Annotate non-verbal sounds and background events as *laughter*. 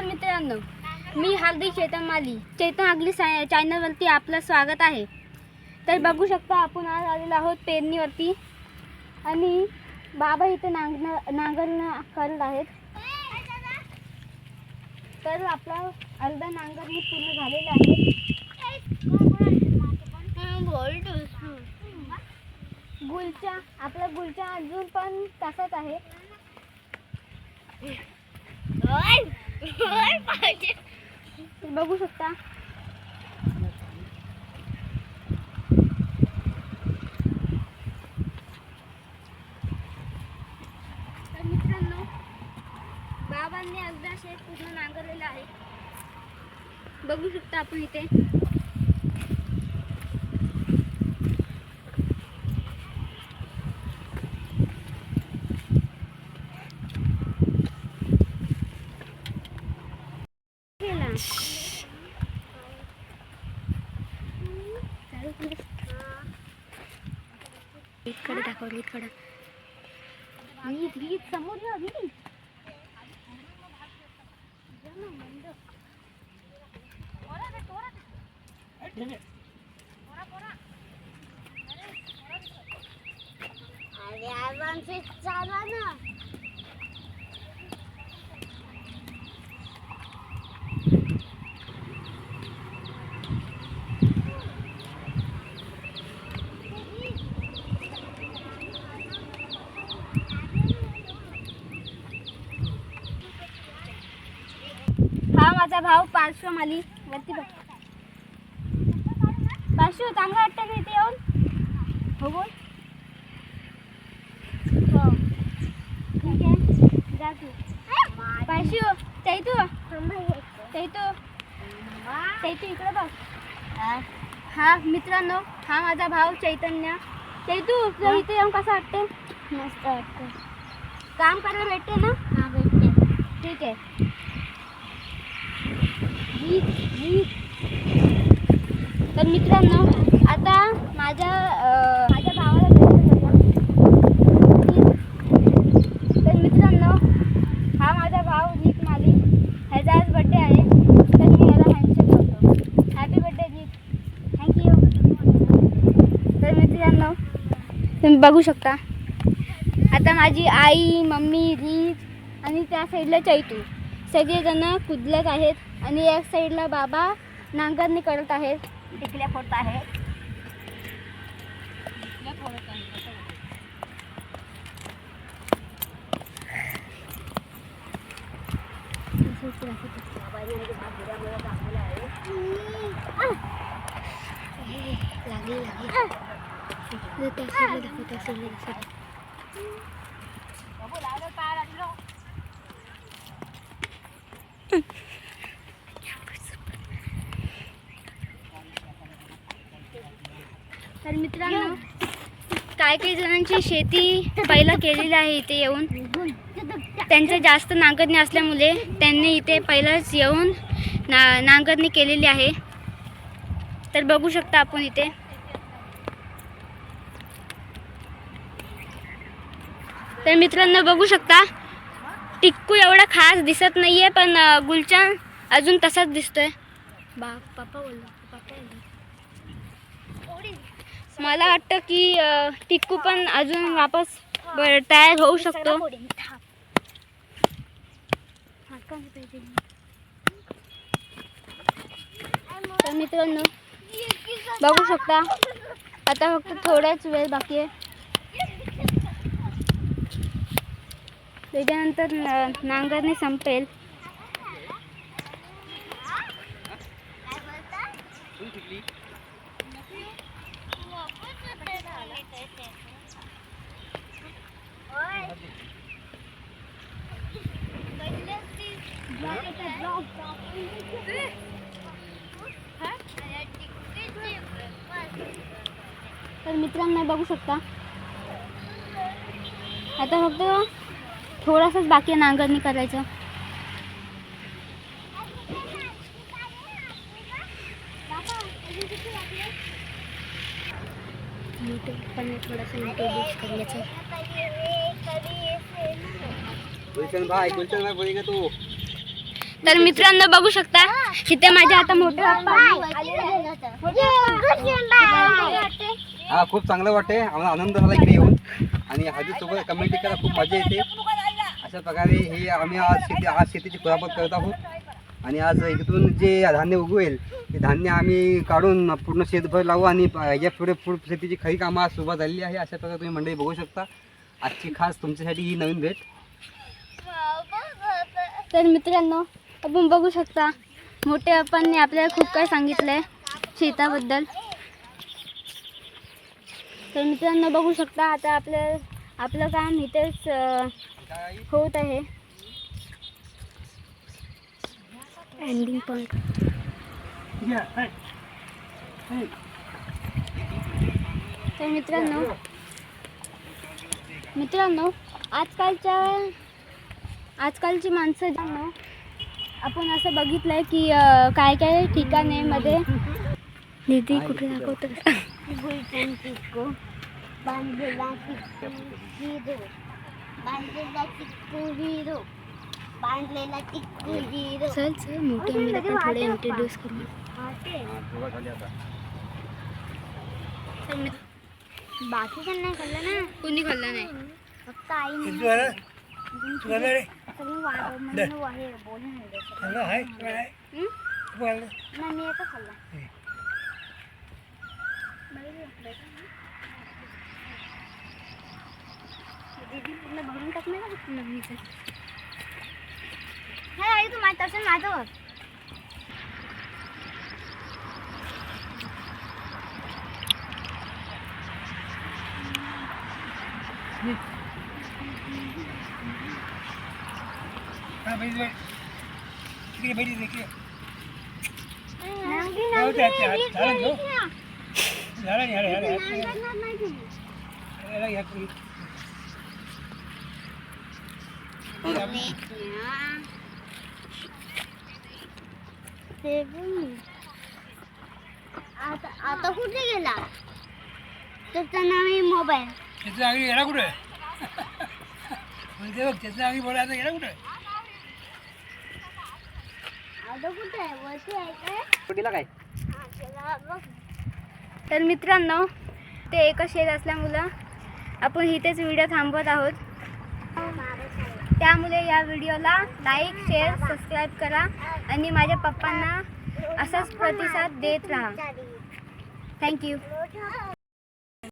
नमस्कार मित्रांनो मी हार्दिक चेतन माली. चेतन आगली सा चॅनलवरती आपलं स्वागत आहे. तर बघू शकता आपण आज आलेलो आहोत पेरणीवरती. आणि बाबा इथे नांगण नांगरणं करत आहेत. तर आपला अर्धा नांगरणी पूर्ण झालेला आहे. गुलच्या आपला गुलचा अजून पण तसाच आहे. बघू शकता. मित्रांनो बाबांनी अगदा शेत पूर्ण नांगरलेलं आहे. बघू शकता आपण इथे. केला. कडे दाखवकडे वीज नीट समोर ये, वीज अरे आवाज चालवा ना हा माझा भाऊ पार्श्व माली वरती बघ. पार्श्व चांगला वाटतं ना इथे येऊन. हो बोल. हो. ठीक आहे. जा तू. पार्श्व चैतू. चैतू. चैतू इकडे बघ. हा मित्रांनो हा माझा भाऊ चैतन्य. चैतू तुला इथे येऊन कसं वाटते मस्त वाटतं काम करायला भेटते ना? हा भेटते. ठीक आहे. तर मित्रांनो आता माझ्या माझ्या भावाला तर मित्रांनो हा माझा भाऊ नीत माली ह्याचा आज बड्डे आहे. तर मी याला हँडशेक करतो. हॅपी बड्डे नीत थँक्यू तर मित्रांनो तुम्ही बघू शकता. आता माझी आई मम्मी रीत आणि त्या साईडला चैतू. सगळेजण कुदलत आहेत आणि एक साईडला बाबा नांगरणी करत आहेत. टिकल्या फोडत आहेत लागली लागली त्या साईडला दाखव त्या साईडला दाखव तर मित्रांनो काय काही जणांची शेती पहिला केलेली आहे इथे येऊन? त्यांचं जास्त नांगरणी असल्यामुळे त्यांनी इथे पहिलाच येऊन ना नांगरणी केलेली आहे. तर बघू शकता आपण इथे. तर मित्रांनो बघू शकता टिक्कू एवढा खास दिसत नाहीये पण गुलचान अजून तसाच दिसतोय. बा बापा पापा बोलला. मला वाटतं की टिक्कू पण अजून वापस तयार होऊ शकतो. तर मित्रांनो बघू शकता आता फक्त थोडाच वेळ बाकी आहे. त्याच्यानंतर नांगरणी संपेल. तर मित्रांनो बघू शकता. आता फक्त थोडासाच बाकी आहे नांगरणी करायचं. पण थोडासा गुलशन भाई भाई बोलेगा तू. तर मित्रांनो बघू शकता इथे माझ्या आता मोठे. हा खूप चांगलं वाटते आम्हाला आनंद झाला इकडे येऊन. आणि हळदी सोबत कम्युनिटी करायला खूप मजा येते. अशा प्रकारे हे आम्ही आज शेती आज शेतीची खुरापत करत आहोत. आणि आज इथून जे धान्य उगवेल ते धान्य आम्ही काढून पूर्ण शेतभर लावू आणि या पुढे पुढे शेतीची खरी कामं आज सुरुवात झालेली आहे. अशा प्रकारे तुम्ही मंडळी बघू शकता. आजची खास तुमच्यासाठी ही नवीन भेट. तर मित्रांनो आपण बघू शकता मोठे पप्पांनी आपल्याला खूप काही सांगितलंय शेताबद्दल. तर मित्रांनो बघू शकता आता आपलं आपलं काम इथेच होत आहे. एंडिंग पॉईंट तर मित्रांनो मित्रांनो आजकालच्या आजकालची माणसं आपण असं बघितलंय की अं, काय काय ठिकाणामध्ये निधी कुठे दाखवत बांधलेला टिक्कू हिरो बांधलेला टिक्कू हिरो बांधलेला टिक्कू हिरो चल चल मोठी थोडे इंट्रोड्यूस करू बाकी नाही खाल्लं ना? कोणी खाल्लं नाही. फक्त आई सगळी वाढ म्हणून बाहेर बोलून हं? नाही मी एकच खाल्ला दीदी पूर्ण भरून टाकणार का नवनीचं. हे. आता आता कुठे गेला? त्याचं नाव आहे मोबाईल. त्याचं आगी गेला कुठं? *laughs* म्हणते बघ त्याचं आगी बोलायचं गेला कुठं आता कुठे आहे वरती आहे काय? कुठला काय? हा, चला बघ. तर मित्रांनो ते एकच शेत असल्यामुळं आपण इथेच व्हिडिओ थांबवत आहोत. त्यामुळे या व्हिडिओला लाईक शेअर सबस्क्राईब करा आणि माझ्या पप्पांना असाच प्रतिसाद देत राहा. थँक्यू